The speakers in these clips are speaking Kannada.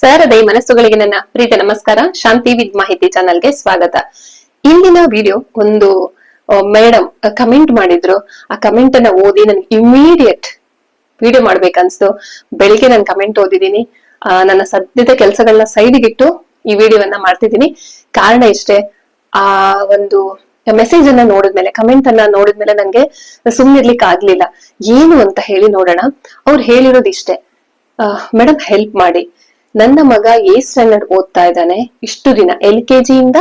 ಸಾರದೆ ಮನಸ್ಸುಗಳಿಗೆ ನನ್ನ ಪ್ರೀತಿ ನಮಸ್ಕಾರ. ಶಾಂತಿ ವಿದ್ ಮಾಹಿತಿ ಚಾನಲ್ಗೆ ಸ್ವಾಗತ. ಇಂದಿನ ವಿಡಿಯೋ ಒಂದು ಮೇಡಮ್ ಕಮೆಂಟ್ ಮಾಡಿದ್ರು. ಆ ಕಮೆಂಟ್ ಅನ್ನ ಓದಿ ನನ್ ಇಮಿಡಿಯೇಟ್ ವಿಡಿಯೋ ಮಾಡ್ಬೇಕನ್ಸ್ತು. ಬೆಳಿಗ್ಗೆ ನಾನು ಕಮೆಂಟ್ ಓದಿದೀನಿ ಆ, ನನ್ನ ಸದ್ಯದ ಕೆಲಸಗಳನ್ನ ಸೈಡ್ಗಿಟ್ಟು ಈ ವಿಡಿಯೋವನ್ನ ಮಾಡ್ತಿದ್ದೀನಿ. ಕಾರಣ ಇಷ್ಟೇ ಆ ಒಂದು ಮೆಸೇಜ್ ಅನ್ನ ನೋಡಿದ್ಮೇಲೆ ಕಮೆಂಟ್ ಅನ್ನ ನೋಡಿದ್ಮೇಲೆ ನಂಗೆ ಸುಮ್ಮನಿರ್ಲಿಕ್ಕೆ ಆಗ್ಲಿಲ್ಲ. ಏನು ಅಂತ ಹೇಳಿ ನೋಡೋಣ. ಅವ್ರು ಹೇಳಿರೋದು ಇಷ್ಟೇ. ಮೇಡಮ್ ಹೆಲ್ಪ್ ಮಾಡಿ. ನನ್ನ ಮಗ ಏತ್ ಸ್ಟ್ಯಾಂಡರ್ಡ್ ಓದ್ತಾ ಇದ್ದಾನೆ. ಇಷ್ಟು ದಿನ ಎಲ್ ಕೆ ಜಿಯಿಂದ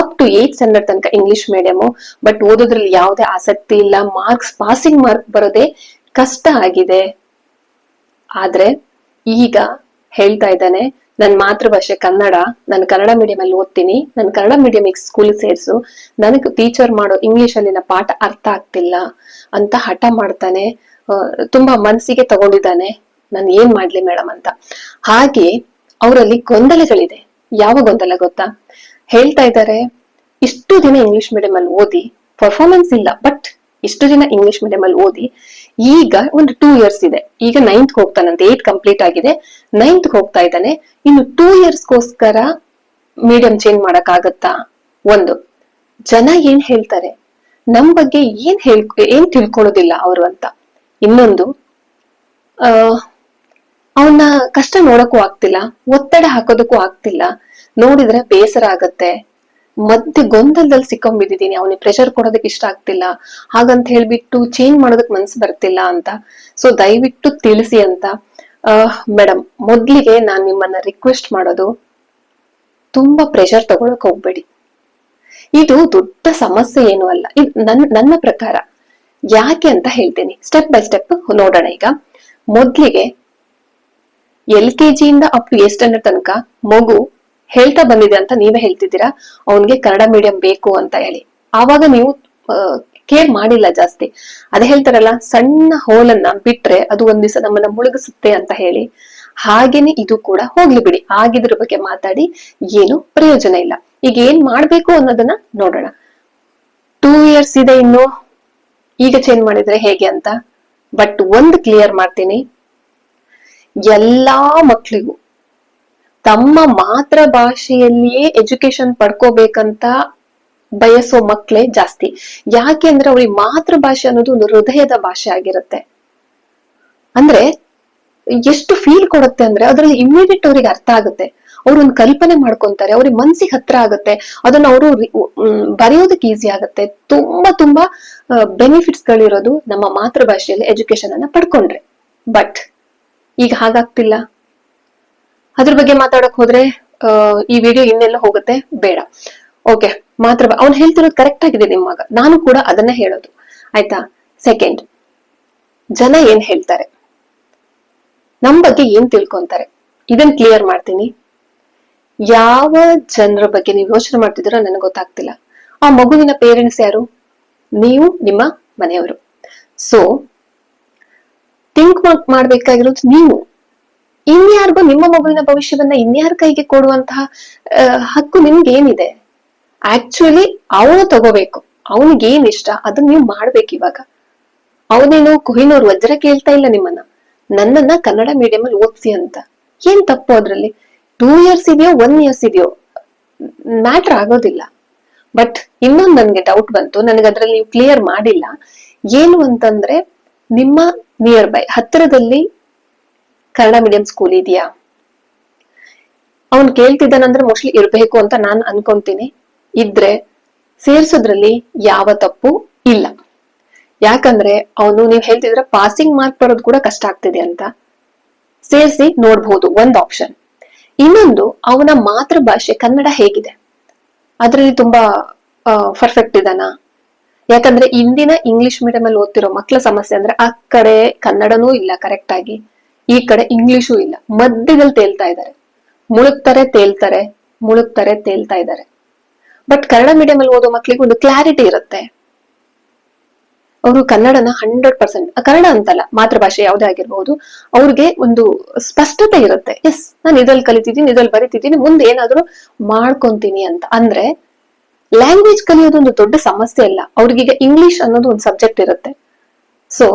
ಅಪ್ ಟು ಏತ್ ಸ್ಟ್ಯಾಂಡರ್ಡ್ ತನಕ ಇಂಗ್ಲಿಷ್ ಮೀಡಿಯಮು ಬಟ್ ಓದೋದ್ರಲ್ಲಿ ಯಾವುದೇ ಆಸಕ್ತಿ ಇಲ್ಲ. ಮಾರ್ಕ್ಸ್ ಪಾಸಿಂಗ್ ಮಾರ್ಕ್ ಬರೋದೇ ಕಷ್ಟ ಆಗಿದೆ. ಆದ್ರೆ ಈಗ ಹೇಳ್ತಾ ಇದ್ದಾನೆ ನನ್ನ ಮಾತೃಭಾಷೆ ಕನ್ನಡ. ನಾನು ಕನ್ನಡ ಮೀಡಿಯಂ ಅಲ್ಲಿ ಓದ್ತೀನಿ. ನನ್ನ ಕನ್ನಡ ಮೀಡಿಯಂ ಸ್ಕೂಲ್ ಸೇರ್ಸು. ನನಗೆ ಟೀಚರ್ ಮಾಡೋ ಇಂಗ್ಲಿಷ್ ಅಲ್ಲಿನ ಪಾಠ ಅರ್ಥ ಆಗ್ತಿಲ್ಲ ಅಂತ ಹಠ ಮಾಡ್ತಾನೆ. ತುಂಬಾ ಮನಸ್ಸಿಗೆ ತಗೊಂಡಿದ್ದಾನೆ. ನಾನು ಏನ್ ಮಾಡ್ಲಿ ಮೇಡಮ್ ಅಂತ. ಹಾಗೆ ಅವರಲ್ಲಿ ಗೊಂದಲಗಳಿದೆ. ಯಾವ ಗೊಂದಲ ಗೊತ್ತಾ? ಹೇಳ್ತಾ ಇದ್ದಾರೆ, ಇಷ್ಟು ದಿನ ಇಂಗ್ಲಿಷ್ ಮೀಡಿಯಂ ಅಲ್ಲಿ ಓದಿ ಪರ್ಫಾರ್ಮೆನ್ಸ್ ಇಲ್ಲ ಬಟ್ ಇಷ್ಟು ದಿನ ಇಂಗ್ಲಿಷ್ ಮೀಡಿಯಂ ಅಲ್ಲಿ ಓದಿ, ಈಗ ಒಂದು ಟೂ ಇಯರ್ಸ್ ಇದೆ. ಈಗ ನೈನ್ತ್ ಹೋಗ್ತಾನಂತೆ ಏಟ್ ಕಂಪ್ಲೀಟ್ ಆಗಿದೆ. ನೈನ್ತ್ ಹೋಗ್ತಾ ಇದ್ದಾನೆ. ಇನ್ನು ಟೂ ಇಯರ್ಸ್ಗೋಸ್ಕರ ಮೀಡಿಯಂ ಚೇಂಜ್ ಮಾಡಕ್ಕಾಗತ್ತಾ? ಒಂದು, ಜನ ಏನ್ ಹೇಳ್ತಾರೆ? ನಮ್ ಬಗ್ಗೆ ಏನ್ ಹೇಳ್ ಏನ್ ತಿಳ್ಕೊಳ್ಳೋದಿಲ್ಲ ಅವರು ಅಂತ. ಇನ್ನೊಂದು, ಆ ಅವನ ಕಷ್ಟ ನೋಡಕ್ಕೂ ಆಗ್ತಿಲ್ಲ, ಒತ್ತಡ ಹಾಕೋದಕ್ಕೂ ಆಗ್ತಿಲ್ಲ. ನೋಡಿದ್ರೆ ಬೇಸರ ಆಗತ್ತೆ. ಮಧ್ಯೆ ಗೊಂದಲದಲ್ಲಿ ಸಿಕ್ಕೊಂಡ್ಬಿಟ್ಟಿದೀನಿ, ಅವನಿಗೆ ಪ್ರೆಷರ್ ಕೊಡೋದಕ್ಕೆ ಇಷ್ಟ ಆಗ್ತಿಲ್ಲ. ಹಾಗಂತ ಹೇಳ್ಬಿಟ್ಟು ಚೇಂಜ್ ಮಾಡೋದಕ್ ಮನ್ಸು ಬರ್ತಿಲ್ಲ ಅಂತ. ಸೊ ದಯವಿಟ್ಟು ತಿಳಿಸಿ ಅಂತ. ಮೇಡಮ್ ಮೊದ್ಲಿಗೆ ನಾನ್ ನಿಮ್ಮನ್ನ ರಿಕ್ವೆಸ್ಟ್ ಮಾಡೋದು, ತುಂಬಾ ಪ್ರೆಷರ್ ತಗೊಳಕ್ ಹೋಗ್ಬೇಡಿ. ಇದು ದೊಡ್ಡ ಸಮಸ್ಯೆ ಏನು ಅಲ್ಲ. ನನ್ನ ನನ್ನ ಪ್ರಕಾರ. ಯಾಕೆ ಅಂತ ಹೇಳ್ತೀನಿ. ಸ್ಟೆಪ್ ಬೈ ಸ್ಟೆಪ್ ನೋಡೋಣ ಈಗ. ಮೊದ್ಲಿಗೆ ಎಲ್ ಕೆ ಜಿಯಿಂದ ಅಪ್ ಟು ತನಕ ಮಗು ಹೇಳ್ತಾ ಬಂದಿದೆ ಅಂತ ನೀವೇ ಹೇಳ್ತಿದ್ದೀರಾ? ಅವನ್ಗೆ ಕನ್ನಡ ಮೀಡಿಯಂ ಬೇಕು ಅಂತ ಹೇಳಿ. ಆವಾಗ ನೀವು ಕೇರ್ ಮಾಡಿಲ್ಲ ಜಾಸ್ತಿ. ಅದೇ ಹೇಳ್ತಾರಲ್ಲ, ಸಣ್ಣ ಹೋಲನ್ನ ಬಿಟ್ರೆ ಅದು ಒಂದ್ ದಿವಸ ನಮ್ಮನ್ನ ಮುಳುಗಿಸುತ್ತೆ ಅಂತ ಹೇಳಿ. ಹಾಗೇನೆ ಇದು ಕೂಡ ಹೋಗ್ಲಿ ಬಿಡಿ. ಆಗಿದ್ರ ಬಗ್ಗೆ ಮಾತಾಡಿ ಏನು ಪ್ರಯೋಜನ ಇಲ್ಲ. ಈಗ ಏನ್ ಮಾಡ್ಬೇಕು ಅನ್ನೋದನ್ನ ನೋಡೋಣ. ಟೂ ಇಯರ್ಸ್ ಇದೆ ಇನ್ನು. ಈಗ ಚೇಂಜ್ ಮಾಡಿದ್ರೆ ಹೇಗೆ ಅಂತ? ಬಟ್ ಒಂದು ಕ್ಲಿಯರ್ ಮಾಡ್ತೀನಿ. ಎಲ್ಲಾ ಮಕ್ಳಿಗೂ. ತಮ್ಮ ಮಾತೃ ಭಾಷೆಯಲ್ಲಿಯೇ ಎಜುಕೇಶನ್ ಪಡ್ಕೋಬೇಕಂತ ಬಯಸೋ ಮಕ್ಳೇ ಜಾಸ್ತಿ. ಯಾಕೆ ಅಂದ್ರೆ ಅವ್ರಿಗೆ ಮಾತೃ ಭಾಷೆ ಅನ್ನೋದು ಒಂದು ಹೃದಯದ ಭಾಷೆ ಆಗಿರುತ್ತೆ. ಅಂದ್ರೆ ಎಷ್ಟು ಫೀಲ್ ಕೊಡುತ್ತೆ ಅಂದ್ರೆ ಅದ್ರಲ್ಲಿ ಇಮ್ಮಿಡಿಯೇಟ್ ಅವ್ರಿಗೆ ಅರ್ಥ ಆಗುತ್ತೆ. ಅವ್ರು ಒಂದು ಕಲ್ಪನೆ ಮಾಡ್ಕೊಂತಾರೆ, ಅವ್ರಿಗೆ ಮನ್ಸಿಗೆ ಹತ್ರ ಆಗುತ್ತೆ. ಅದನ್ನ ಅವರು ಬರೆಯೋದಕ್ಕೆ ಈಸಿ ಆಗುತ್ತೆ. ತುಂಬಾ ತುಂಬಾ ಬೆನಿಫಿಟ್ಸ್ ಗಳಿರೋದು ನಮ್ಮ ಮಾತೃಭಾಷೆಯಲ್ಲಿ ಎಜುಕೇಶನ್ ಅನ್ನ ಪಡ್ಕೊಂಡ್ರೆ. ಬಟ್ ಈಗ ಹಾಗಾಗ್ತಿಲ್ಲ. ಅದ್ರ ಬಗ್ಗೆ ಮಾತಾಡಕ್ ಹೋದ್ರೆ ಈ ವಿಡಿಯೋ ಇನ್ನೆಲ್ಲ ಹೋಗುತ್ತೆ, ಬೇಡ. ಓಕೆ ಮಾತ್ರ ಅವ್ನು ಹೇಳ್ತಿರೋದು ಕರೆಕ್ಟ್ ಆಗಿದೆ ನಿಮ್ಮ ಮಗ ನಾನು ಕೂಡ ಅದನ್ನ ಹೇಳೋದು. ಆಯ್ತಾ? ಸೆಕೆಂಡ್ ಜನ ಏನ್ ಹೇಳ್ತಾರೆ? ನಮ್ ಬಗ್ಗೆ ಏನ್ ತಿಳ್ಕೊಂತಾರೆ? ಇದನ್ ಕ್ಲಿಯರ್ ಮಾಡ್ತೀನಿ. ಯಾವ ಜನರ ಬಗ್ಗೆ ನೀವು ಯೋಚನೆ ಮಾಡ್ತಿದ್ದೀರೋ ನನಗೆ ಗೊತ್ತಾಗ್ತಿಲ್ಲ. ಆ ಮಗುವಿನ ಪೇರೆಂಟ್ಸ್ ಯಾರು? ನೀವು, ನಿಮ್ಮ ಮನೆಯವರು. ಸೊ ಥಿಂಕ್ ಮಾಡ್ಬೇಕಾಗಿರೋದು ನೀವು. ಇನ್ಯಾರಿಗೂ ನಿಮ್ಮ ಮಗುವಿನ ಭವಿಷ್ಯವನ್ನ ಇನ್ಯಾರ ಕೈಗೆ ಕೊಡುವಂತಹ ಹಕ್ಕು ನಿಮ್ಗೆ ಏನಿದೆ ಆಕ್ಚುಲಿ ಅವನು ತಗೋಬೇಕು. ಅವನಿಗೆ ಏನ್ ಇಷ್ಟ? ಅದನ್ನ ನೀವು ಮಾಡ್ಬೇಕು ಇವಾಗ. ಅವನೇನು ಕೊಹಿನೂರ್ ವಜ್ರ ಕೇಳ್ತಾ ಇಲ್ಲ ನಿಮ್ಮನ್ನ? ನನ್ನನ್ನ ಕನ್ನಡ ಮೀಡಿಯಂ ಅಲ್ಲಿ ಓದಿಸಿ ಅಂತ. ಏನ್ ತಪ್ಪು ಅದ್ರಲ್ಲಿ? ಟೂ ಇಯರ್ಸ್ ಇದೆಯೋ ಒನ್ ಇಯರ್ಸ್ ಇದೆಯೋ? ಮ್ಯಾಟರ್ ಆಗೋದಿಲ್ಲ. ಬಟ್ ಇನ್ನೊಂದು ನನ್ಗೆ ಡೌಟ್ ಬಂತು. ನನಗೆ ಅದ್ರಲ್ಲಿ ನೀವು ಕ್ಲಿಯರ್ ಮಾಡಿಲ್ಲ. ಏನು ಅಂತಂದ್ರೆ ನಿಮ್ಮ ನಿಯರ್ ಬೈ ಹತ್ತಿರದಲ್ಲಿ ಕನ್ನಡ ಮೀಡಿಯಂ ಸ್ಕೂಲ್ ಇದೆಯಾ? ಅವ್ನ್ ಕೇಳ್ತಿದ್ದಾನಂದ್ರೆ ಮೋಸ್ಟ್ಲಿ ಇರಬೇಕು ಅಂತ ನಾನು ಅನ್ಕೊಂತೀನಿ. ಇದ್ರೆ ಸೇರ್ಸೋದ್ರಲ್ಲಿ ಯಾವ ತಪ್ಪು ಇಲ್ಲ. ಯಾಕಂದ್ರೆ ಅವನು ನೀವು ಹೇಳ್ತಿದ್ರೆ ಪಾಸಿಂಗ್ ಮಾರ್ಕ್ ಬರೋದು ಕೂಡ ಕಷ್ಟ ಆಗ್ತಿದೆ ಅಂತ. ಸೇರಿಸಿ ನೋಡ್ಬಹುದು ಒಂದ್ ಆಪ್ಷನ್ ಇನ್ನೊಂದು ಅವನ ಮಾತೃಭಾಷೆ ಕನ್ನಡ ಹೇಗಿದೆ. ಅದ್ರಲ್ಲಿ ತುಂಬಾ ಪರ್ಫೆಕ್ಟ್ ಇದಾನ ಯಾಕಂದ್ರೆ ಇಂದಿನ ಇಂಗ್ಲಿಷ್ ಮೀಡಿಯಂ ಅಲ್ಲಿ ಓದ್ತಿರೋ ಮಕ್ಕಳ ಸಮಸ್ಯೆ ಅಂದ್ರೆ ಆ ಕಡೆ ಕನ್ನಡನೂ ಇಲ್ಲ ಕರೆಕ್ಟ್ ಆಗಿ, ಈ ಕಡೆ ಇಂಗ್ಲಿಷು ಇಲ್ಲ. ಮಧ್ಯದಲ್ಲಿ ತೇಲ್ತಾ ಇದ್ದಾರೆ ಮುಳುಗ್ತಾರೆ, ತೇಲ್ತಾರೆ, ಮುಳುಗ್ತಾರೆ, ತೇಲ್ತಾ ಇದ್ದಾರೆ ಬಟ್ ಕನ್ನಡ ಮೀಡಿಯಂ ಅಲ್ಲಿ ಓದೋ ಮಕ್ಕಳಿಗೆ ಒಂದು ಕ್ಲಾರಿಟಿ ಇರುತ್ತೆ. ಅವರು ಕನ್ನಡನ ಹಂಡ್ರೆಡ್ ಪರ್ಸೆಂಟ್ ಕನ್ನಡ ಅಂತಲ್ಲ, ಮಾತೃಭಾಷೆ ಯಾವುದೇ ಆಗಿರ್ಬಹುದು ಅವ್ರಿಗೆ ಒಂದು ಸ್ಪಷ್ಟತೆ ಇರುತ್ತೆ. ಎಸ್ ನಾನು ಇದ್ರಲ್ಲಿ ಕಲಿತಿದ್ದೀನಿ, ಇದ್ರಲ್ಲಿ ಬರಿತಿದ್ದೀನಿ, ಮುಂದೆ ಏನಾದ್ರೂ ಮಾಡ್ಕೊಂತೀನಿ ಅಂತ. ಅಂದ್ರೆ ಲ್ಯಾಂಗ್ವೇಜ್ ಕಲಿಯೋದು ಒಂದು ದೊಡ್ಡ ಸಮಸ್ಯೆ ಅಲ್ಲ. ಅವ್ರಿಗೀಗ ಇಂಗ್ಲಿಷ್ ಅನ್ನೋದು ಒಂದು ಸಬ್ಜೆಕ್ಟ್ ಇರುತ್ತೆ. ಸೊ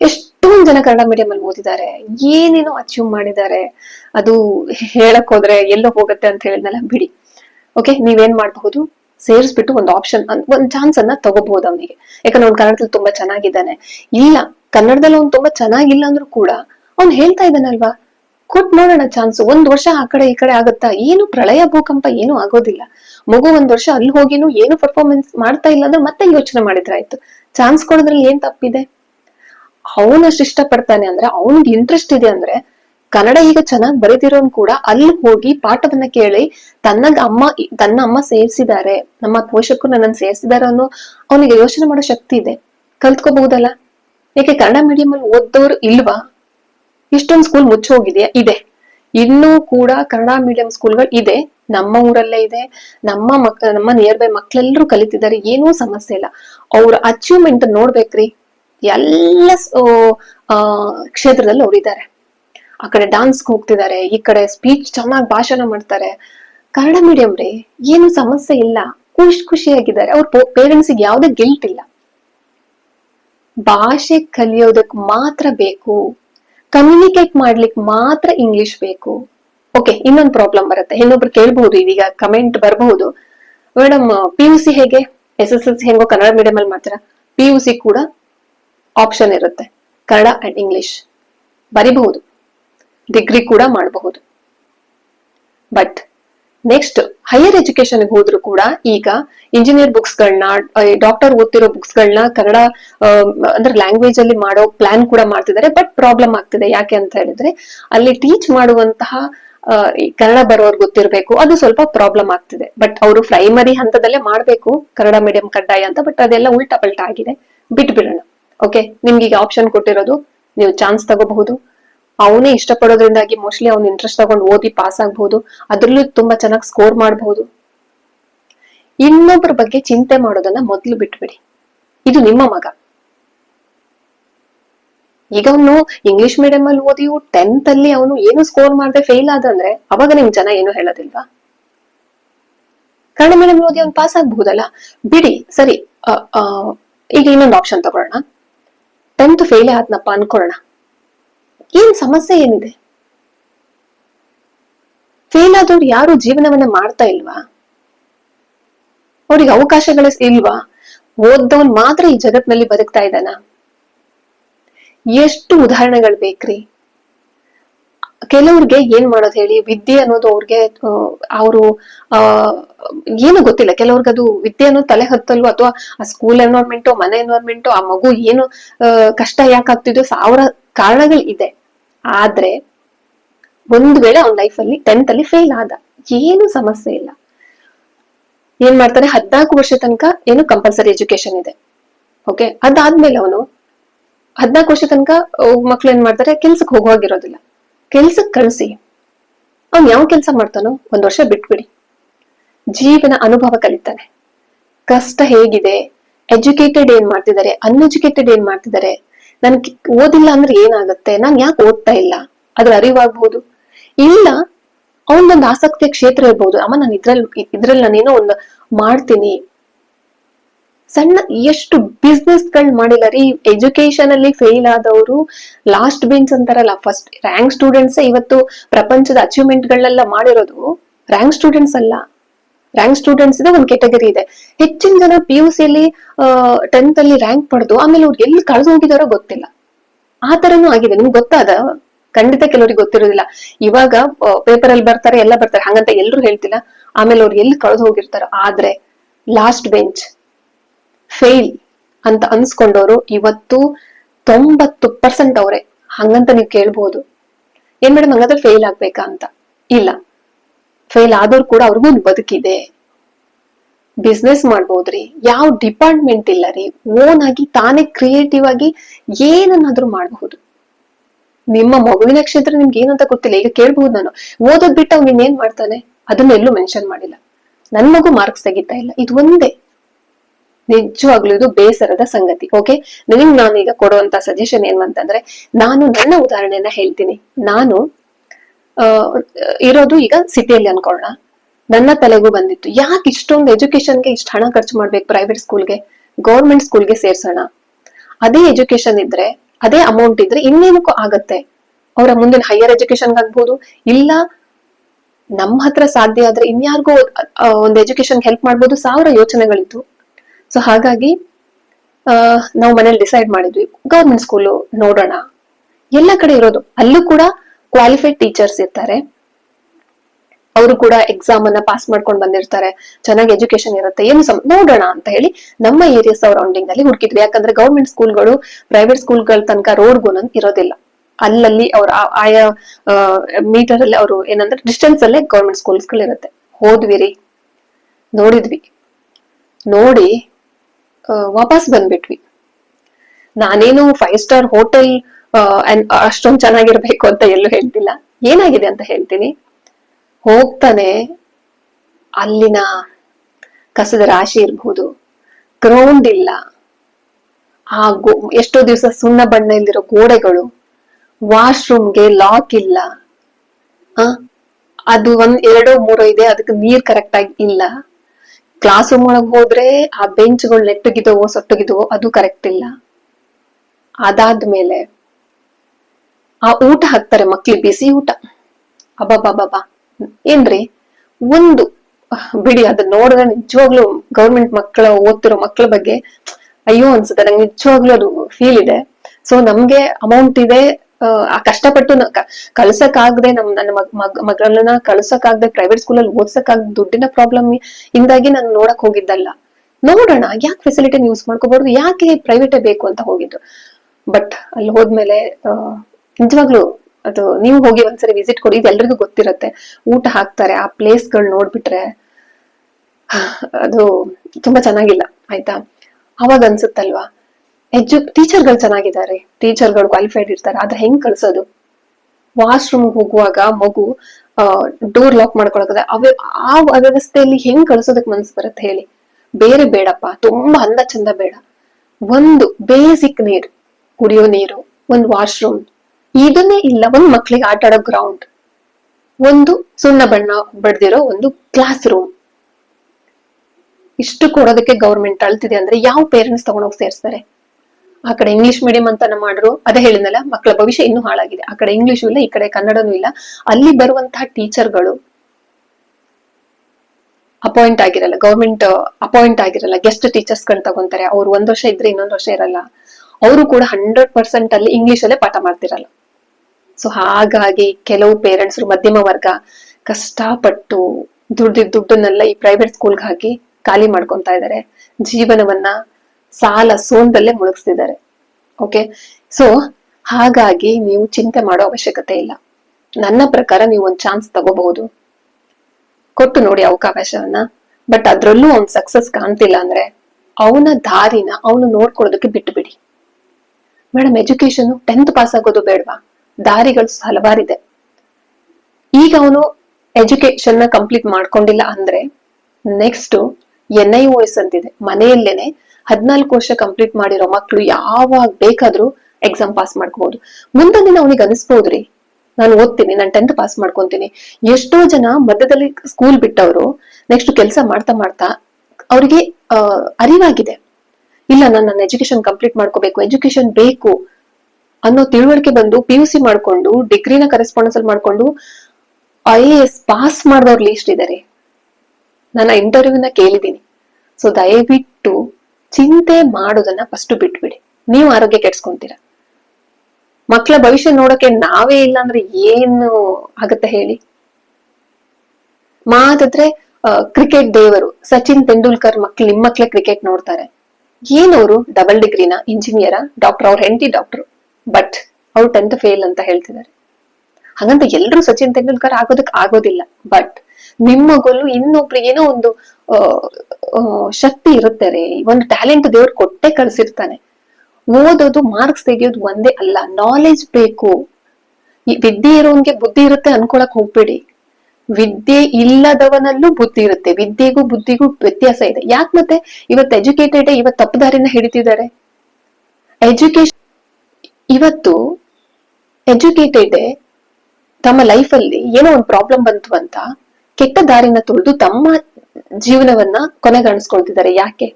ಎಷ್ಟೊಂದ್ ಜನ ಕನ್ನಡ ಮೀಡಿಯಂ ಅಲ್ಲಿ ಓದಿದ್ದಾರೆ, ಏನೇನೋ ಅಚೀವ್ ಮಾಡಿದ್ದಾರೆ, ಅದು ಹೇಳಕ್ ಹೋದ್ರೆ ಎಲ್ಲೋ ಹೋಗುತ್ತೆ ಅಂತ ಹೇಳಿದ್ನಲ್ಲ, ಬಿಡಿ. ಓಕೆ ನೀವೇನ್ ಮಾಡಬಹುದು? ಸೇರಿಸ್ಬಿಟ್ಟು ಒಂದು ಆಪ್ಷನ್ ಒಂದ್ ಚಾನ್ಸ್ ಅನ್ನ ತಗೋಬಹುದು ಅವನಿಗೆ. ಯಾಕಂದ್ರೆ ಅವ್ನು ಕನ್ನಡದಲ್ಲಿ ತುಂಬಾ ಚೆನ್ನಾಗಿದ್ದಾನೆ. ಇಲ್ಲ, ಕನ್ನಡದಲ್ಲಿ ಅವ್ನು ತುಂಬಾ ಚೆನ್ನಾಗಿಲ್ಲ ಅಂದ್ರೂ ಕೂಡ, ಅವ್ನು ಹೇಳ್ತಾ ಇದ್ದಾನಲ್ವಾ? ಕೊಟ್ ನೋಡೋಣ ಚಾನ್ಸ್ ಒಂದ್ ವರ್ಷ ಆ ಕಡೆ ಈ ಕಡೆ ಆಗುತ್ತಾ? ಏನು ಪ್ರಳಯ ಭೂಕಂಪ ಏನು ಆಗೋದಿಲ್ಲ. ಮಗು ಒಂದ್ ವರ್ಷ ಅಲ್ಲಿ ಹೋಗಿನೂ ಏನು ಪರ್ಫಾರ್ಮೆನ್ಸ್ ಮಾಡ್ತಾ ಇಲ್ಲ ಅಂದ್ರೆ ಮತ್ತೆ ಯೋಚನೆ ಮಾಡಿದ್ರಾಯ್ತು. ಚಾನ್ಸ್ ಕೊಡೋದ್ರಲ್ಲಿ ಏನ್ ತಪ್ಪಿದೆ? ಅವನಷ್ಟು ಇಷ್ಟಪಡ್ತಾನೆ ಅಂದ್ರೆ, ಅವನಿಗೆ ಇಂಟ್ರೆಸ್ಟ್ ಇದೆ ಅಂದ್ರೆ, ಕನ್ನಡ ಈಗ ಚೆನ್ನಾಗಿ ಬರೆದಿರೋನ್ ಕೂಡ ಅಲ್ಲಿ ಹೋಗಿ ಪಾಠವನ್ನ ಕೇಳಿ, ತನ್ನ ಅಮ್ಮ ತನ್ನ ಅಮ್ಮ ಸೇರಿಸಿದ್ದಾರೆ, ನಮ್ಮ ಪೋಷಕರು ನನ್ನನ್ನು ಸೇರಿಸಿದ್ದಾರೆ ಅನ್ನೋ ಅವನಿಗೆ ಯೋಚನೆ ಮಾಡೋ ಶಕ್ತಿ ಇದೆ. ಕಲ್ತ್ಕೋಬಹುದಲ್ಲ? ಯಾಕೆ ಕನ್ನಡ ಮೀಡಿಯಂ ಅಲ್ಲಿ ಓದ್ದವ್ರು ಇಲ್ವಾ? ಇಷ್ಟೊಂದು ಸ್ಕೂಲ್ ಮುಚ್ಚೋಗಿದೆಯಾ ಇದೆ. ಇನ್ನೂ ಕೂಡ ಕನ್ನಡ ಮೀಡಿಯಂ ಸ್ಕೂಲ್ಗಳು ಇದೆ. ನಮ್ಮ ಊರಲ್ಲೇ ಇದೆ. ನಮ್ಮ ಮಕ್, ನಮ್ಮ ನಿಯರ್ ಬೈ ಮಕ್ಳೆಲ್ಲರೂ ಕಲಿತಿದ್ದಾರೆ. ಏನೂ ಸಮಸ್ಯೆ ಇಲ್ಲ. ಅವ್ರ ಅಚೀವ್ಮೆಂಟ್ ನೋಡ್ಬೇಕ್ರಿ. ಎಲ್ಲ ಕ್ಷೇತ್ರದಲ್ಲಿ ಅವರಿದ್ದಾರೆ ಆ ಕಡೆ ಡಾನ್ಸ್ ಹೋಗ್ತಿದ್ದಾರೆ. ಈ ಕಡೆ ಸ್ಪೀಚ್ ಚೆನ್ನಾಗಿ ಭಾಷಣ ಮಾಡ್ತಾರೆ. ಕನ್ನಡ ಮೀಡಿಯಂ ರೀ, ಏನು ಸಮಸ್ಯೆ ಇಲ್ಲ. ಖುಷಿ ಖುಷಿಯಾಗಿದ್ದಾರೆ. ಅವ್ರ ಪೇರೆಂಟ್ಸಿಗೆ ಯಾವುದೇ ಗಿಲ್ಟ್ ಇಲ್ಲ. ಭಾಷೆ ಕಲಿಯೋದಕ್ ಮಾತ್ರ ಬೇಕು. ಕಮ್ಯುನಿಕೇಟ್ ಮಾಡ್ಲಿಕ್ಕೆ ಮಾತ್ರ ಇಂಗ್ಲಿಷ್ ಬೇಕು. ಓಕೆ ಇನ್ನೊಂದು ಪ್ರಾಬ್ಲಮ್ ಬರುತ್ತೆ. ಇನ್ನೊಬ್ರು ಕೇಳ್ಬಹುದು ಇದೀಗ ಕಮೆಂಟ್ ಬರಬಹುದು. ಮೇಡಮ್ ಪಿ ಯು ಸಿ ಹೇಗೆ? ಎಸ್ ಎಸ್ ಎಸ್ ಹೆಂಗೋ ಕನ್ನಡ ಮೀಡಿಯಂ ಅಲ್ಲಿ ಮಾತ್ರ ಪಿ ಯು ಸಿ ಕೂಡ ಆಪ್ಷನ್ ಇರುತ್ತೆ. ಕನ್ನಡ ಅಂಡ್ ಇಂಗ್ಲಿಷ್ ಬರಿಬಹುದು. ಡಿಗ್ರಿ ಕೂಡ ಮಾಡಬಹುದು. ಬಟ್ ನೆಕ್ಸ್ಟ್ ಹೈಯರ್ ಎಜುಕೇಶನ್ ಹೋದ್ರು ಕೂಡ ಈಗ ಇಂಜಿನಿಯರ್ ಬುಕ್ಸ್ ಗಳನ್ನ ಡಾಕ್ಟರ್ ಓದ್ತಿರೋ ಬುಕ್ಸ್ ಗಳನ್ನ ಕನ್ನಡ ಅಂದ್ರೆ ಲ್ಯಾಂಗ್ವೇಜ್ ಅಲ್ಲಿ ಮಾಡೋ ಪ್ಲಾನ್ ಕೂಡ ಮಾಡ್ತಿದ್ದಾರೆ ಬಟ್ ಪ್ರಾಬ್ಲಮ್ ಆಗ್ತಿದೆ. ಯಾಕೆ ಅಂತ ಹೇಳಿದ್ರೆ, ಅಲ್ಲಿ ಟೀಚ್ ಮಾಡುವಂತಹ ಕನ್ನಡ ಬರೋರ್ ಗೊತ್ತಿರಬೇಕು. ಅದು ಸ್ವಲ್ಪ ಪ್ರಾಬ್ಲಮ್ ಆಗ್ತಿದೆ. ಬಟ್ ಅವರು ಪ್ರೈಮರಿ ಹಂತದಲ್ಲೇ ಮಾಡ್ಬೇಕು, ಕನ್ನಡ ಮೀಡಿಯಂ ಕಡ್ಡಾಯ ಅಂತ ಬಟ್ ಅದೆಲ್ಲ ಉಲ್ಟಾ ಪಲ್ಟಾ ಆಗಿದೆ. ಬಿಟ್ಬಿಡೋಣ. ಓಕೆ ನಿಮ್ಗೆ ಈಗ ಆಪ್ಷನ್ ಕೊಟ್ಟಿರೋದು, ನೀವು ಚಾನ್ಸ್ ತಗೋಬಹುದು. ಅವನೇ ಇಷ್ಟಪಡೋದ್ರಿಂದಾಗಿ ಮೋಸ್ಟ್ಲಿ ಅವ್ನ ಇಂಟ್ರೆಸ್ಟ್ ತಗೊಂಡು ಓದಿ ಪಾಸ್ ಆಗ್ಬಹುದು ಅದ್ರಲ್ಲೂ ತುಂಬಾ ಚೆನ್ನಾಗಿ ಸ್ಕೋರ್ ಮಾಡಬಹುದು ಇನ್ನೊಬ್ಬರ ಬಗ್ಗೆ ಚಿಂತೆ ಮಾಡೋದನ್ನ ಮೊದ್ಲು ಬಿಟ್ಬಿಡಿ. ಇದು ನಿಮ್ಮ ಮಗ. ಈಗ ಅವನು ಇಂಗ್ಲಿಷ್ ಮೀಡಿಯಂ ಅಲ್ಲಿ ಓದಿ ಟೆಂತ್ ಅಲ್ಲಿ ಅವನು ಏನು ಸ್ಕೋರ್ ಮಾಡದೆ ಫೇಲ್ ಆದಂದ್ರೆ ಅವಾಗ ನಿಮ್ ಜನ ಏನು ಹೇಳೋದಿಲ್ವಾ? ಕನ್ನಡ ಮೀಡಿಯಂ ಓದಿ ಅವ್ನು ಪಾಸ್ ಆಗ್ಬಹುದಲ್ಲ? ಬಿಡಿ, ಸರಿ ಈಗ ಇನ್ನೊಂದು ಆಪ್ಷನ್ ತಗೊಳ್ಳೋಣ. ಟೆಂತ್ ಫೇಲ್ ಆದ್ನಪ್ಪ ಅನ್ಕೊಳ್ಳೋಣ ಏನ್ ಸಮಸ್ಯೆ ಏನಿದೆ? ಫೇಲ್ ಆದವ್ರು ಯಾರು ಜೀವನವನ್ನ ಮಾಡ್ತಾ ಇಲ್ವಾ? ಅವ್ರಿಗೆ ಅವಕಾಶಗಳೇ ಇಲ್ವಾ? ಓದ್ದವನ್ ಮಾತ್ರ ಈ ಜಗತ್ನಲ್ಲಿ ಬದುಕ್ತಾ ಇದ್ದಾನ? ಎಷ್ಟು ಉದಾಹರಣೆಗಳು ಬೇಕ್ರಿ? ಕೆಲವ್ರಿಗೆ ಏನ್ ಮಾಡೋದು ಹೇಳಿ? ವಿದ್ಯೆ ಅನ್ನೋದು ಅವ್ರಿಗೆ ಅವರು, ಆ, ಏನು ಗೊತ್ತಿಲ್ಲ. ಕೆಲವ್ರಿಗೆ ಅದು ವಿದ್ಯೆ ಅನ್ನೋದು ತಲೆ ಹತ್ತಲ್ವೋ, ಅಥವಾ ಆ ಸ್ಕೂಲ್ ಎನ್ವೈರ್ಮೆಂಟು ಮನೆ ಎನ್ವೈರ್ಮೆಂಟು ಆ ಮಗು ಏನು ಕಷ್ಟ ಯಾಕೆ ಆಗ್ತಿದ್ಯೋ ಸಾವಿರ ಕಾರಣಗಳು ಇದೆ ಆದ್ರೆ ಒಂದ್ ವೇಳೆ ಅವ್ನ ಲೈಫ್ ಅಲ್ಲಿ ಟೆಂತ್ ಅಲ್ಲಿ ಫೇಲ್ ಆದ, ಏನು ಸಮಸ್ಯೆ ಇಲ್ಲ. ಏನ್ ಮಾಡ್ತಾನೆ ಹದ್ನಾಲ್ಕು ವರ್ಷ ತನಕ ಏನು ಕಂಪಲ್ಸರಿ ಎಜುಕೇಶನ್ ಇದೆ. ಓಕೆ ಅದಾದ್ಮೇಲೆ ಅವನು ಹದ್ನಾಲ್ಕು ವರ್ಷ ತನಕ ಮಕ್ಳು ಏನ್ ಮಾಡ್ತಾರೆ? ಕೆಲ್ಸಕ್ಕೆ ಹೋಗುವಾಗಿರೋದಿಲ್ಲ. ಕೆಲ್ಸಕ್ಕೆ ಕಳಿಸಿ. ಅವ್ನ್ ಯಾವ ಕೆಲ್ಸ ಮಾಡ್ತಾನೋ? ಒಂದ್ ವರ್ಷ ಬಿಟ್ಬಿಡಿ. ಜೀವನ ಅನುಭವ ಕಲಿತಾನೆ. ಕಷ್ಟ ಹೇಗಿದೆ? ಎಜುಕೇಟೆಡ್ ಏನ್ ಮಾಡ್ತಿದ್ದಾರೆ? ಅನ್ಎಜುಕೇಟೆಡ್ ಏನ್ ಮಾಡ್ತಿದ್ದಾರೆ? ನನ್ ಓದಿಲ್ಲ ಅಂದ್ರೆ ಏನಾಗುತ್ತೆ? ನಾನ್ ಯಾಕೆ ಓದ್ತಾ ಇಲ್ಲ? ಅದ್ರ ಅರಿವಾಗ್ಬಹುದು ಇಲ್ಲ, ಅವನೊಂದು ಆಸಕ್ತಿಯ ಕ್ಷೇತ್ರ ಇರ್ಬೋದು. ಅಮ್ಮ, ನಾನು ಇದ್ರಲ್ಲಿ ಇದ್ರಲ್ಲಿ ನಾನೇನೋ ಒಂದು ಮಾಡ್ತೀನಿ. ಸಣ್ಣ, ಎಷ್ಟು ಬಿಸ್ನೆಸ್ಗಳು ಮಾಡಿಲ್ಲ. ರೀ ಎಜುಕೇಶನ್ ಅಲ್ಲಿ ಫೇಲ್ ಆದವರು ಲಾಸ್ಟ್ ಬೆಂಚ್ ಅಂತಾರಲ್ಲ ಫಸ್ಟ್ ರ್ಯಾಂಕ್ ಸ್ಟೂಡೆಂಟ್ಸ್ ಇವತ್ತು ಪ್ರಪಂಚದ ಅಚೀವ್ಮೆಂಟ್ ಗಳನ್ನೆಲ್ಲ ಮಾಡಿರೋದು ರ್ಯಾಂಕ್ ಸ್ಟೂಡೆಂಟ್ಸ್ ಅಲ್ಲ. ರ್ಯಾಂಕ್ ಸ್ಟೂಡೆಂಟ್ಸ್ ಇದೆ ಒಂದು ಕೆಟಗರಿ ಇದೆ. ಹೆಚ್ಚಿನ ಜನ ಪಿ ಯು ಸಿಲಿ ಟೆಂತ್ ಅಲ್ಲಿ ರ್ಯಾಂಕ್ ಪಡೆದು ಆಮೇಲೆ ಅವ್ರು ಎಲ್ಲಿ ಕಳೆದು ಹೋಗಿದಾರೋ ಗೊತ್ತಿಲ್ಲ. ಆ ತರನು ಆಗಿದೆ. ನಿಮ್ಗೆ ಗೊತ್ತಾದ? ಖಂಡಿತ ಕೆಲವರಿಗೆ ಗೊತ್ತಿರೋದಿಲ್ಲ. ಇವಾಗ ಪೇಪರ್ ಅಲ್ಲಿ ಬರ್ತಾರೆ, ಎಲ್ಲ ಬರ್ತಾರೆ. ಹಂಗಂತ ಎಲ್ರು ಹೇಳ್ತಿಲ್ಲ. ಆಮೇಲೆ ಅವ್ರು ಎಲ್ಲಿ ಕಳೆದು ಹೋಗಿರ್ತಾರೋ ಆದ್ರೆ ಲಾಸ್ಟ್ ಬೆಂಚ್ ಫೇಲ್ ಅಂತ ಅನ್ಸ್ಕೊಂಡವರು ಇವತ್ತು ತೊಂಬತ್ತು ಪರ್ಸೆಂಟ್ ಅವರೇ. ಹಂಗಂತ ನೀವು ಕೇಳ್ಬೋದು. ಏನ್ ಮೇಡಮ್, ಹಂಗಾದ್ರೆ ಫೇಲ್ ಆಗ್ಬೇಕಾ ಅಂತ? ಇಲ್ಲ. ಫೇಲ್ ಆದವ್ರು ಕೂಡ ಅವ್ರಿಗೂ ಒಂದು ಬದುಕಿದೆ. ಬಿಸ್ನೆಸ್ ಮಾಡ್ಬೋದ್ರಿ. ಯಾವ ಡಿಪಾರ್ಟ್ಮೆಂಟ್ ಇಲ್ಲ ರೀ. ಓನ್ ಆಗಿ ತಾನೇ ಕ್ರಿಯೇಟಿವ್ ಆಗಿ ಏನನ್ನಾದ್ರೂ ಮಾಡಬಹುದು. ನಿಮ್ಮ ಮಗುವಿನ ಕ್ಷೇತ್ರ ನಿಮ್ಗೆ ಏನಂತ ಗೊತ್ತಿಲ್ಲ. ಈಗ ಕೇಳ್ಬಹುದು ನಾನು. ಓದೋದ್ ಬಿಟ್ಟು ಅವ್ನು ಇನ್ನೇನ್ ಮಾಡ್ತಾನೆ? ಅದನ್ನ ಎಲ್ಲೂ ಮೆನ್ಷನ್ ಮಾಡಿಲ್ಲ. ನನ್ ಮಗು ಮಾರ್ಕ್ಸ್ ತೆಗಿತಾ ಇಲ್ಲ. ಇದು ಒಂದೇ. ನಿಜವಾಗ್ಲೂ ಇದು ಬೇಸರದ ಸಂಗತಿ. ಓಕೆ ನಿಮ್ಗೆ ನಾನು ಈಗ ಕೊಡುವಂತ ಸಜೆಷನ್ ಏನು ಅಂತಂದ್ರೆ ನಾನು ನನ್ನ ಉದಾಹರಣೆಯನ್ನ ಹೇಳ್ತೀನಿ. ನಾನು ಇರೋದು ಈಗ ಸಿಟಿಯಲ್ಲಿ ಅನ್ಕೊಳ್ಳೋಣ. ನನ್ನ ತಲೆಗೂ ಬಂದಿತ್ತು. ಯಾಕೆ ಇಷ್ಟೊಂದು ಎಜುಕೇಶನ್ಗೆ ಇಷ್ಟು ಹಣ ಖರ್ಚು ಮಾಡ್ಬೇಕು ಪ್ರೈವೇಟ್ ಸ್ಕೂಲ್ಗೆ ಗೌರ್ಮೆಂಟ್ ಸ್ಕೂಲ್ಗೆ ಸೇರ್ಸೋಣ. ಅದೇ ಎಜುಕೇಶನ್ ಇದ್ರೆ, ಅದೇ ಅಮೌಂಟ್ ಇದ್ರೆ ಇನ್ನೇನಕ್ಕೂ ಆಗತ್ತೆ. ಅವರ ಮುಂದಿನ ಹೈಯರ್ ಎಜುಕೇಶನ್ ಆಗ್ಬೋದು. ಇಲ್ಲ, ನಮ್ಮ ಹತ್ರ ಸಾಧ್ಯ ಆದ್ರೆ ಇನ್ಯಾರಿಗೂ ಒಂದು ಎಜುಕೇಶನ್ ಹೆಲ್ಪ್ ಮಾಡ್ಬೋದು. ಸಾವಿರ ಯೋಚನೆಗಳಿತ್ತು. ಸೊ ಹಾಗಾಗಿ ನಾವು ಮನೇಲಿ ಡಿಸೈಡ್ ಮಾಡಿದ್ವಿ ಗೌರ್ಮೆಂಟ್ ಸ್ಕೂಲು ನೋಡೋಣ. ಎಲ್ಲ ಕಡೆ ಇರೋದು. ಅಲ್ಲೂ ಕೂಡ ಕ್ವಾಲಿಫೈಡ್ ಟೀಚರ್ಸ್ ಇರ್ತಾರೆ. ಅವರು ಕೂಡ ಎಕ್ಸಾಮ್ ಅನ್ನ ಪಾಸ್ ಮಾಡ್ಕೊಂಡು ಬಂದಿರ್ತಾರೆ. ಚೆನ್ನಾಗಿ ಎಜುಕೇಶನ್ ಇರುತ್ತೆ. ಏನು ನೋಡೋಣ ಅಂತ ಹೇಳಿ ನಮ್ಮ ಏರಿಯಾ ಸರೌಂಡಿಂಗ್ ಅಲ್ಲಿ ಹುಡುಕಿದ್ವಿ. ಯಾಕಂದ್ರೆ ಗೌರ್ಮೆಂಟ್ ಸ್ಕೂಲ್ಗಳು ಪ್ರೈವೇಟ್ ಸ್ಕೂಲ್ಗಳ ತನಕ ರೋಡ್ಗೂ ಇರೋದಿಲ್ಲ. ಅಲ್ಲಲ್ಲಿ ಅವ್ರ ಆಯಾ ಮೀಟರ್ ಅಲ್ಲಿ ಅವರು ಏನಂದ್ರೆ ಡಿಸ್ಟೆನ್ಸ್ ಅಲ್ಲೇ ಗೌರ್ಮೆಂಟ್ ಸ್ಕೂಲ್ಸ್ ಇರುತ್ತೆ ಹೋದ್ವಿ ರೀ ನೋಡಿದ್ವಿ. ನೋಡಿ ವಾಪಸ್ ಬಂದ್ಬಿಟ್ವಿ. ನಾನೇನು ಫೈವ್ ಸ್ಟಾರ್ ಹೋಟೆಲ್ ಅಷ್ಟೊಂದ್ ಚೆನ್ನಾಗಿರ್ಬೇಕು ಅಂತ ಎಲ್ಲೂ ಹೇಳ್ತಿಲ್ಲ. ಏನಾಗಿದೆ ಅಂತ ಹೇಳ್ತೀನಿ. ಹೋಗ್ತಾನೆ, ಅಲ್ಲಿನ ಕಸದ ರಾಶಿ ಇರ್ಬಹುದು ಗ್ರೌಂಡ್ ಇಲ್ಲ. ಆ ಗೋ, ಎಷ್ಟೋ ದಿವಸ ಸುಣ್ಣ ಬಣ್ಣ ಇಲ್ದಿರೋ ಗೋಡೆಗಳು. ವಾಶ್ರೂಮ್ಗೆ ಲಾಕ್ ಇಲ್ಲ. ಆ, ಅದು ಒಂದ್ ಎರಡೋ ಮೂರೋ ಇದೆ, ಅದಕ್ಕೆ ನೀರ್ ಕರೆಕ್ಟ್ ಆಗಿ ಇಲ್ಲ. ಕ್ಲಾಸ್ ರೂಮ್ ಒಳಗ್ ಹೋದ್ರೆ ಆ ಬೆಂಚ್ಗಳು ನೆಟ್ಟಗಿದವೋ, ಸೊಟ್ಟಗಿದವೋ, ಅದು ಕರೆಕ್ಟ್ ಇಲ್ಲ. ಅದಾದ್ಮೇಲೆ ಆ ಊಟ ಹಾಕ್ತಾರೆ ಮಕ್ಳಿಗೆ ಬಿಸಿ ಊಟ. ಅಬ್ಬಬ್ಬಬ್ಬಾ ಏನ್ರಿ? ಒಂದು, ಬಿಡಿ ಅದನ್ನ ನೋಡಿದ್ರೆ ನಿಜವಾಗ್ಲೂ ಗೌರ್ಮೆಂಟ್ ಮಕ್ಕಳ ಓದ್ತಿರೋ ಮಕ್ಕಳ ಬಗ್ಗೆ ಅಯ್ಯೋ ಅನ್ಸುತ್ತೆ. ನಂಗೆ ನಿಜವಾಗ್ಲೂ ಅದು ಫೀಲ್ ಇದೆ. ಸೊ ನಮ್ಗೆ ಅಮೌಂಟ್ ಇದೆ. ಆ ಕಷ್ಟಪಟ್ಟು ಕಳ್ಸಕ್ ಆಗದೆ ನಮ್, ನನ್ನ ಮಗ್- ಮಗ್- ಮಗಳನ್ನ ಕಳ್ಸಕ್ಕಾಗ್ದೆ ಪ್ರೈವೇಟ್ ಸ್ಕೂಲಲ್ಲಿ ಓದ್ಸಕ್ಕಾಗ್ದೆ ದುಡ್ಡಿನ ಪ್ರಾಬ್ಲಮ್ ಇಂದಾಗಿ ನಾನು ನೋಡಕ್ ಹೋಗಿದ್ದಲ್ಲ. ನೋಡೋಣ, ಯಾಕೆ ಫೆಸಿಲಿಟಿ ಯೂಸ್ ಮಾಡ್ಕೋಬಾರ್ದು? ಯಾಕೆ ಪ್ರೈವೇಟೇ ಬೇಕು ಅಂತ ಹೋಗಿದ್ದು? ಬಟ್ ಅಲ್ಲಿ ಹೋದ್ಮೇಲೆ ನಿಜವಾಗ್ಲೂ ಅದು ನೀವು ಹೋಗಿ ಒಂದ್ಸರಿ ವಿಸಿಟ್ ಕೊಡಿ ಇದೆಲ್ಲರಿಗೂ ಗೊತ್ತಿರತ್ತೆ. ಊಟ ಹಾಕ್ತಾರೆ, ಆ ಪ್ಲೇಸ್ಗಳು ನೋಡ್ಬಿಟ್ರೆ, ಅದು ತುಂಬಾ ಚೆನ್ನಾಗಿಲ್ಲ, ಆಯ್ತಾ? ಅವಾಗ ಅನ್ಸುತ್ತಲ್ವಾ? ಎಜು ಟೀಚರ್ಗಳು ಚೆನ್ನಾಗಿದ್ದಾರೆ ಟೀಚರ್ಗಳು ಕ್ವಾಲಿಫೈಡ್ ಇರ್ತಾರೆ, ಆದ್ರೆ ಹೆಂಗ್ ಕಳ್ಸೋದು? ವಾಶ್ರೂಮ್ ಹೋಗುವಾಗ ಮಗು ಡೋರ್ ಲಾಕ್ ಮಾಡ್ಕೊಳಕದ ಅವ, ಆ ವ್ಯವಸ್ಥೆಯಲ್ಲಿ ಹೆಂಗ್ ಕಳ್ಸೋದಕ್ ಮನ್ಸು ಬರುತ್ತೆ ಹೇಳಿ? ಬೇರೆ ಬೇಡಪ್ಪ, ತುಂಬಾ ಅಂದ ಚಂದ ಬೇಡ. ಒಂದು ಬೇಸಿಕ್ ನೀರು, ಕುಡಿಯೋ ನೀರು, ಒಂದು ವಾಶ್ರೂಮ್ ಇದನ್ನೇ ಇಲ್ಲ, ಒಂದು ಮಕ್ಳಿಗೆ ಆಟ ಆಡೋ ಗ್ರೌಂಡ್ ಒಂದು ಸುಣ್ಣ ಬಣ್ಣ ಬಡ್ದಿರೋ ಒಂದು ಕ್ಲಾಸ್ ರೂಮ್ ಇಷ್ಟು ಕೊಡೋದಕ್ಕೆ ಗೌರ್ಮೆಂಟ್ ಅಳ್ತಿದೆ ಅಂದ್ರೆ ಯಾವ ಪೇರೆಂಟ್ಸ್ ತಗೊಂಡೋಗಿ ಸೇರಿಸ್ತಾರೆ? ಆ ಕಡೆ ಇಂಗ್ಲಿಷ್ ಮೀಡಿಯಂ ಅಂತಾನೆ ಮಾಡ್ರು ಅದೇ ಹೇಳಿದ್ನಲ್ಲ ಮಕ್ಕಳ ಭವಿಷ್ಯ ಇನ್ನೂ ಹಾಳಾಗಿದೆ. ಆ ಕಡೆ ಇಂಗ್ಲಿಷ್ ಇಲ್ಲ, ಈ ಕಡೆ ಕನ್ನಡನೂ ಇಲ್ಲ. ಅಲ್ಲಿ ಬರುವಂತಹ ಟೀಚರ್ಗಳು ಅಪಾಯಿಂಟ್ ಆಗಿರಲ್ಲ ಗೌರ್ಮೆಂಟ್ ಅಪಾಯಿಂಟ್ ಆಗಿರಲ್ಲ ಗೆಸ್ಟ್ ಟೀಚರ್ಸ್ಗಳು ತಗೊಂತಾರೆ. ಅವ್ರು ಒಂದ್ ವರ್ಷ ಇದ್ರೆ ಇನ್ನೊಂದ್ ವರ್ಷ ಇರಲ್ಲ. ಅವರು ಕೂಡ ಹಂಡ್ರೆಡ್ ಪರ್ಸೆಂಟ್ ಅಲ್ಲಿ ಇಂಗ್ಲಿಷ್ ಅಲ್ಲೇ ಪಾಠ ಮಾಡ್ತಿರಲ್ಲ. ಸೊ ಹಾಗಾಗಿ ಕೆಲವು ಪೇರೆಂಟ್ಸ್ ಮಧ್ಯಮ ವರ್ಗ ಕಷ್ಟಪಟ್ಟು ದುಡ್ಡಿದ ದುಡ್ಡನ್ನೆಲ್ಲ ಈ ಪ್ರೈವೇಟ್ ಸ್ಕೂಲ್ಗೆ ಹಾಕಿ ಖಾಲಿ ಮಾಡ್ಕೊತಾ ಇದ್ದಾರೆ ಜೀವನವನ್ನ ಸಾಲ ಸೋಂದಲ್ಲೇ ಮುಳುಗಿಸ್ತಿದ್ದಾರೆ. ಓಕೆ ಸೊ ಹಾಗಾಗಿ ನೀವು ಚಿಂತೆ ಮಾಡೋ ಅವಶ್ಯಕತೆ ಇಲ್ಲ. ನನ್ನ ಪ್ರಕಾರ ನೀವು ಒಂದ್ ಚಾನ್ಸ್ ತಗೋಬಹುದು. ಕೊಟ್ಟು ನೋಡಿ ಅವಕಾಶವನ್ನ. ಬಟ್ ಅದ್ರಲ್ಲೂ ಅವ್ನ್ ಸಕ್ಸಸ್ ಕಾಣ್ತಿಲ್ಲ ಅಂದ್ರೆ ಅವನ ದಾರಿನ ಅವನು ನೋಡ್ಕೊಳ್ಳೋದಕ್ಕೆ ಬಿಟ್ಟು ಬಿಡಿ ಮೇಡಮ್ ಎಜುಕೇಶನ್ ಟೆಂತ್ ಪಾಸ್ ಆಗೋದು ಬೇಡವಾ? ದಾರಿಗಳು ಹಲವಾರಿದೆ ಈಗ ಅವನು ಎಜುಕೇಶನ್ನ ಕಂಪ್ಲೀಟ್ ಮಾಡ್ಕೊಂಡಿಲ್ಲ ಅಂದ್ರೆ ನೆಕ್ಸ್ಟ್ ಎನ್ ಐ ಎಸ್ ಅಂತಿದೆ. ಮನೆಯಲ್ಲೇನೆ ಹದಿನಾಲ್ಕು ವರ್ಷ ಕಂಪ್ಲೀಟ್ ಮಾಡಿರೋ ಮಕ್ಕಳು ಯಾವಾಗ ಬೇಕಾದ್ರೂ ಎಕ್ಸಾಮ್ ಪಾಸ್ ಮಾಡ್ಕೋಬಹುದು ಮುಂದೊಂದು ದಿನ ಅವನಿಗೆ ಅನಿಸ್ಬೋದ್ರಿ? ನಾನು ಓದ್ತೀನಿ, ನಾನು ಟೆಂತ್ ಪಾಸ್ ಮಾಡ್ಕೊಂತೀನಿ. ಎಷ್ಟೋ ಜನ ಮಧ್ಯದಲ್ಲಿ ಸ್ಕೂಲ್ ಬಿಟ್ಟವರು ನೆಕ್ಸ್ಟ್ ಕೆಲಸ ಮಾಡ್ತಾ ಮಾಡ್ತಾ ಅವ್ರಿಗೆ ಅರಿವಾಗಿದೆ. ಇಲ್ಲ, ನಾನು ನನ್ನ ಎಜುಕೇಶನ್ ಕಂಪ್ಲೀಟ್ ಮಾಡ್ಕೋಬೇಕು ಎಜುಕೇಶನ್ ಬೇಕು ಅನ್ನೋ ತಿಳುವಳಿಕೆ ಬಂದು ಪಿ ಯು ಸಿ ಮಾಡ್ಕೊಂಡು ಡಿಗ್ರಿನ ಕರೆಸ್ಪಾಂಡೆನ್ಸ್ ಅಲ್ಲಿ ಮಾಡ್ಕೊಂಡು ಐ ಎ ಎಸ್ ಪಾಸ್ ಮಾಡಿದವ್ರು ಲೀಸ್ಟ್ ಇದಾರೆ. ನನ್ನ ಇಂಟರ್ವ್ಯೂನ ಕೇಳಿದ್ದೀನಿ. ಸೊ ದಯವಿಟ್ಟು ಚಿಂತೆ ಮಾಡೋದನ್ನ ಫಸ್ಟ್ ಬಿಟ್ಬಿಡಿ. ನೀವು ಆರೋಗ್ಯ ಕೆಡ್ಸ್ಕೊಂತೀರ. ಮಕ್ಕಳ ಭವಿಷ್ಯ ನೋಡಕ್ಕೆ ನಾವೇ ಇಲ್ಲ ಅಂದ್ರೆ ಏನು ಆಗತ್ತೆ ಹೇಳಿ? ಮಾತಾದ್ರೆ ಕ್ರಿಕೆಟ್ ದೇವರು ಸಚಿನ್ ತೆಂಡೂಲ್ಕರ್ ಮಕ್ಳು ನಿಮ್ಮ ಮಕ್ಳೇ ಕ್ರಿಕೆಟ್ ನೋಡ್ತಾರೆ. ಏನವರು? ಡಬಲ್ ಡಿಗ್ರಿನ ಇಂಜಿನಿಯರ ಡಾಕ್ಟರ್ ಅವ್ರ ಹೆಂಡತಿ ಡಾಕ್ಟರ್ ಬಟ್ ಅವ್ರು ಟೆಂತ್ ಫೇಲ್ ಅಂತ ಹೇಳ್ತಿದ್ದಾರೆ. ಹಾಗಂತ ಎಲ್ರು ಸಚಿನ್ ತೆಂಡೂಲ್ಕರ್ ಆಗೋದಕ್ ಆಗೋದಿಲ್ಲ. ಬಟ್ ನಿಮ್ಮ ಮಗಲು ಇನ್ನೊಬ್ರು ಏನೋ ಒಂದು ಶಕ್ತಿ ಇರುತ್ತೆ ರೀ ಒಂದು ಟ್ಯಾಲೆಂಟ್ ದೇವ್ರು ಕೊಟ್ಟೆ ಕಳ್ಸಿರ್ತಾನೆ. ಓದೋದು ಮಾರ್ಕ್ಸ್ ತೆಗಿಯೋದು ಒಂದೇ ಅಲ್ಲ. ನಾಲೆಜ್ ಬೇಕು. ವಿದ್ಯೆ ಇರೋನ್ಗೆ ಬುದ್ಧಿ ಇರುತ್ತೆ ಅನ್ಕೊಳಕ್ ಹೋಗ್ಬೇಡಿ. ವಿದ್ಯೆ ಇಲ್ಲದವನಲ್ಲೂ ಬುದ್ಧಿ ಇರುತ್ತೆ. ವಿದ್ಯೆಗೂ ಬುದ್ಧಿಗೂ ವ್ಯತ್ಯಾಸ ಇದೆ. ಯಾಕೆ ಮತ್ತೆ ಇವತ್ತು ಎಜುಕೇಟೆಡ್ ಇವತ್ತು ತಪ್ಪು ದಾರಿನ ಹಿಡಿತಿದ್ದಾರೆ? ಎಜುಕೇಶನ್ ಇವತ್ತು ಎಜುಕೇಟೆಡ್ ತಮ್ಮ ಲೈಫಲ್ಲಿ ಏನೋ ಒಂದು ಪ್ರಾಬ್ಲಮ್ ಬಂತು ಅಂತ ಕೆಟ್ಟ ದಾರಿನ ತುಳಿದು ತಮ್ಮ ಜೀವನವನ್ನ ಕೊನೆಗಾಣಿಸ್ಕೊಳ್ತಿದ್ದಾರೆ. ಯಾಕೆ?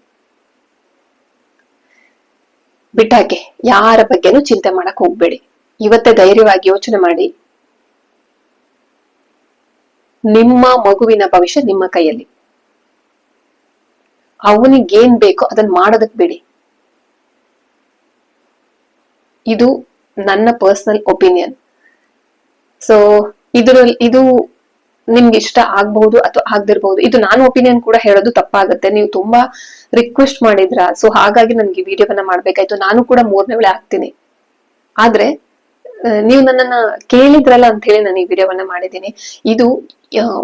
ಬಿಟ್ಟಾಕೆ ಯಾರ ಬಗ್ಗೆನೂ ಚಿಂತೆ ಮಾಡಕ್ ಹೋಗ್ಬೇಡಿ. ಇವತ್ತೇ ಧೈರ್ಯವಾಗಿ ಯೋಚನೆ ಮಾಡಿ. ನಿಮ್ಮ ಮಗುವಿನ ಭವಿಷ್ಯ ನಿಮ್ಮ ಕೈಯಲ್ಲಿ. ಅವನಿಗೇನ್ ಬೇಕೋ ಅದನ್ನ ಮಾಡೋದಕ್ ಬಿಡಿ. ಇದು ನನ್ನ ಪರ್ಸನಲ್ ಒಪಿನಿಯನ್ ಸೊ ಇದರಲ್ಲಿ, ಇದು ನಿಮ್ಗೆ ಇಷ್ಟ ಆಗ್ಬಹುದು ಅಥವಾ ಆಗದಿರ್ಬಹುದು. ಇದು ನಾನು ಒಪಿನಿಯನ್ ಕೂಡ ಹೇಳೋದು ತಪ್ಪಾಗುತ್ತೆ. ನೀವು ತುಂಬಾ ರಿಕ್ವೆಸ್ಟ್ ಮಾಡಿದ್ರ. ಸೊ ಹಾಗಾಗಿ ನನ್ಗೆ ವಿಡಿಯೋವನ್ನ ಮಾಡ್ಬೇಕಾಯ್ತು. ನಾನು ಕೂಡ ಮೂರನೇ ವೇಳೆ ಆಗ್ತೀನಿ. ಆದ್ರೆ ನೀವು ನನ್ನನ್ನ ಕೇಳಿದ್ರಲ್ಲ ಅಂತ ಹೇಳಿ ನಾನು ಈ ವಿಡಿಯೋವನ್ನ ಮಾಡಿದ್ದೀನಿ. ಇದು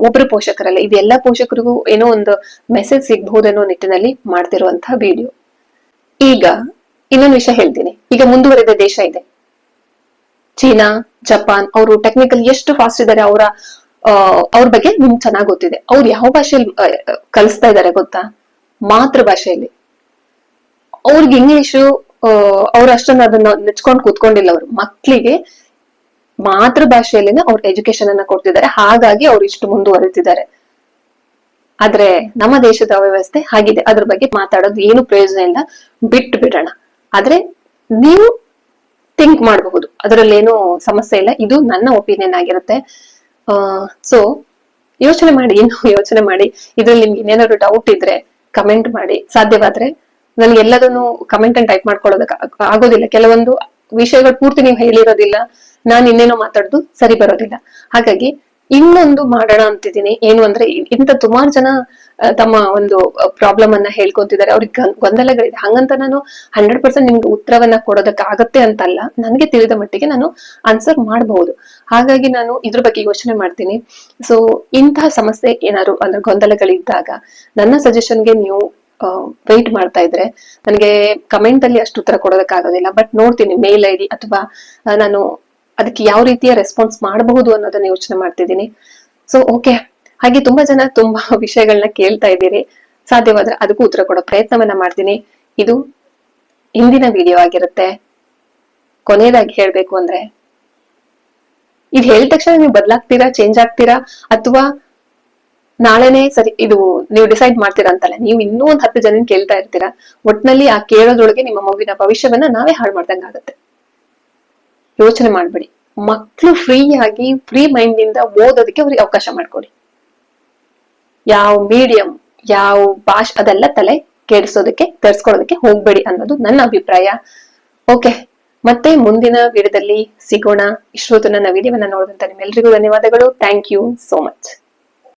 ಒಬ್ರು ಪೋಷಕರಲ್ಲ. ಇದು ಎಲ್ಲಾ ಪೋಷಕರಿಗೂ ಏನೋ ಒಂದು ಮೆಸೇಜ್ ಸಿಗ್ಬಹುದು ಅನ್ನೋ ನಿಟ್ಟಿನಲ್ಲಿ ಮಾಡ್ತಿರುವಂತಹ ವಿಡಿಯೋ ಈಗ ಇನ್ನೊಂದು ವಿಷಯ ಹೇಳ್ತೀನಿ. ಈಗ ಮುಂದುವರೆದ ದೇಶ ಇದೆ. ಚೀನಾ, ಜಪಾನ್, ಅವರು ಟೆಕ್ನಿಕಲ್ ಎಷ್ಟು ಫಾಸ್ಟ್ ಇದ್ದಾರೆ ಅವರ ಅವ್ರ ಬಗ್ಗೆ ನಿಮ್ಗೆ ಚೆನ್ನಾಗಿ ಗೊತ್ತಿದೆ. ಅವ್ರು ಯಾವ ಭಾಷೆಯಲ್ಲಿ ಕಲಿಸ್ತಾ ಇದ್ದಾರೆ ಗೊತ್ತಾ? ಮಾತೃಭಾಷೆಯಲ್ಲಿ ಅವ್ರಿಗೆ ಇಂಗ್ಲಿಷು ಅವ್ರ ಅಷ್ಟೊಂದು ಅದನ್ನ ನೆಚ್ಕೊಂಡು ಕೂತ್ಕೊಂಡಿಲ್ಲ ಅವ್ರು. ಮಕ್ಕಳಿಗೆ ಮಾತೃ ಭಾಷೆಯಲ್ಲಿನೇ ಅವ್ರ ಎಜುಕೇಶನ್ ಅನ್ನ ಕೊಡ್ತಿದ್ದಾರೆ. ಹಾಗಾಗಿ ಅವ್ರು ಇಷ್ಟು ಮುಂದುವರಿತಿದ್ದಾರೆ. ಆದ್ರೆ ನಮ್ಮ ದೇಶದ ವ್ಯವಸ್ಥೆ ಹಾಗಿದೆ. ಅದ್ರ ಬಗ್ಗೆ ಮಾತಾಡೋದು ಏನು ಪ್ರಯೋಜನ ಇಲ್ಲ. ಬಿಟ್ಟು ಬಿಡೋಣ ಆದ್ರೆ ನೀವು ಥಿಂಕ್ ಮಾಡಬಹುದು. ಅದರಲ್ಲಿ ಏನು ಸಮಸ್ಯೆ ಇಲ್ಲ. ಇದು ನನ್ನ ಒಪಿನಿಯನ್ ಆಗಿರುತ್ತೆ. ಸೊ ಯೋಚನೆ ಮಾಡಿ, ಇನ್ನು ಯೋಚನೆ ಮಾಡಿ. ಇದ್ರಲ್ಲಿ ನಿಮ್ಗೆ ಇನ್ನೇನಾದ್ರು ಡೌಟ್ ಇದ್ರೆ ಕಮೆಂಟ್ ಮಾಡಿ. ಸಾಧ್ಯವಾದ್ರೆ ನನ್ಗೆ ಎಲ್ಲದನ್ನು ಕಮೆಂಟ್ ಅನ್ನು ಟೈಪ್ ಮಾಡ್ಕೊಳ್ಳೋದಕ್ಕೆ ಆಗೋದಿಲ್ಲ. ಕೆಲವೊಂದು ವಿಷಯಗಳು ಪೂರ್ತಿ ನೀವು ಹೇಳಿರೋದಿಲ್ಲ. ನಾನು ಇನ್ನೇನೋ ಮಾತಾಡೋದು ಸರಿ ಬರೋದಿಲ್ಲ. ಹಾಗಾಗಿ ಇನ್ನೊಂದು ಮಾಡೋಣ ಅಂತಿದ್ದೀನಿ. ಏನು ಅಂದ್ರೆ ಇಂತ ಸುಮಾರು ಜನ ತಮ್ಮ ಒಂದು ಪ್ರಾಬ್ಲಮ್ ಅನ್ನ ಹೇಳ್ಕೊಂತಿದ್ದಾರೆ. ಅವ್ರಿಗೆ ಗೊಂದಲಗಳಿದೆ. ಹಂಗಂತ ನಾನು ಹಂಡ್ರೆಡ್ ಪರ್ಸೆಂಟ್ ನಿಮ್ಗೆ ಉತ್ತರವನ್ನ ಕೊಡೋದಕ್ಕೆ ಆಗತ್ತೆ ಅಂತಲ್ಲ. ನನಗೆ ತಿಳಿದ ಮಟ್ಟಿಗೆ ನಾನು ಆನ್ಸರ್ ಮಾಡಬಹುದು. ಹಾಗಾಗಿ ನಾನು ಇದ್ರ ಬಗ್ಗೆ ಯೋಚನೆ ಮಾಡ್ತೀನಿ. ಸೊ ಇಂತಹ ಸಮಸ್ಯೆ ಏನಾದ್ರು ಅಂದ್ರೆ ಗೊಂದಲಗಳಿದ್ದಾಗ ನನ್ನ ಸಜೆಷನ್ಗೆ ನೀವು ವೆಯ್ಟ್ ಮಾಡ್ತಾ ಇದ್ರೆ ನನಗೆ ಕಮೆಂಟ್ ಅಲ್ಲಿ ಅಷ್ಟು ಉತ್ತರ ಕೊಡೋದಕ್ಕಾಗೋದಿಲ್ಲ. ಬಟ್ ನೋಡ್ತೀನಿ ಮೇಲ್ ಐ ಡಿ ಅಥವಾ ನಾನು ಅದಕ್ಕೆ ಯಾವ ರೀತಿಯ ರೆಸ್ಪಾನ್ಸ್ ಮಾಡಬಹುದು ಅನ್ನೋದನ್ನ ಯೋಚನೆ ಮಾಡ್ತಿದ್ದೀನಿ ಸೊ ಓಕೆ ಹಾಗೆ ತುಂಬಾ ಜನ ತುಂಬಾ ವಿಷಯಗಳನ್ನ ಕೇಳ್ತಾ ಇದ್ದೀರಿ. ಸಾಧ್ಯವಾದ್ರೆ ಅದಕ್ಕೂ ಉತ್ತರ ಕೊಡೋ ಪ್ರಯತ್ನವನ್ನ ಮಾಡ್ತೀನಿ. ಇದು ಇಂದಿನ ವಿಡಿಯೋ ಆಗಿರುತ್ತೆ. ಕೊನೆಯದಾಗಿ ಹೇಳ್ಬೇಕು ಅಂದ್ರೆ, ಇದು ಹೇಳಿದ ತಕ್ಷಣ ನೀವು ಬದಲಾಗ್ತೀರಾ ಚೇಂಜ್ ಆಗ್ತೀರಾ, ಅಥವಾ ನಾಳೆನೆ ಸರಿ, ಇದು ನೀವು ಡಿಸೈಡ್ ಮಾಡ್ತೀರಾ ಅಂತಲ್ಲ, ನೀವು ಇನ್ನೂ ಒಂದ್ ಹತ್ತು ಜನ ಕೇಳ್ತಾ ಇರ್ತೀರಾ, ಒಟ್ನಲ್ಲಿ ಆ ಕೇಳೋದ್ರೊಳಗೆ ನಿಮ್ಮ ಮಗುವಿನ ಭವಿಷ್ಯವನ್ನ ನಾವೇ ಹಾಳು ಮಾಡ್ದಂಗ್ ಆಗುತ್ತೆ ಯೋಚನೆ ಮಾಡಬೇಡಿ. ಮಕ್ಕಳು ಫ್ರೀ ಆಗಿ ಫ್ರೀ ಮೈಂಡ್ನಿಂದ ಓದೋದಕ್ಕೆ ಅವ್ರಿಗೆ ಅವಕಾಶ ಮಾಡ್ಕೊಡಿ. ಯಾವ ಮೀಡಿಯಂ ಯಾವ ಭಾಷೆ, ಅದೆಲ್ಲ ತಲೆ ಕೆಡಿಸೋದಕ್ಕೆ ತರ್ಸ್ಕೊಳೋದಕ್ಕೆ ಹೋಗ್ಬೇಡಿ ಅನ್ನೋದು ನನ್ನ ಅಭಿಪ್ರಾಯ. ಓಕೆ ಮತ್ತೆ ಮುಂದಿನ ವಿಡಿಯೋದಲ್ಲಿ ಸಿಗೋಣ. ಇಷ್ಟೊತ್ತು ನನ್ನ ವಿಡಿಯೋವನ್ನ ನೋಡಿದಂತ ನಿಮ್ಮೆಲ್ಲರಿಗೂ ಧನ್ಯವಾದಗಳು. Thank you so much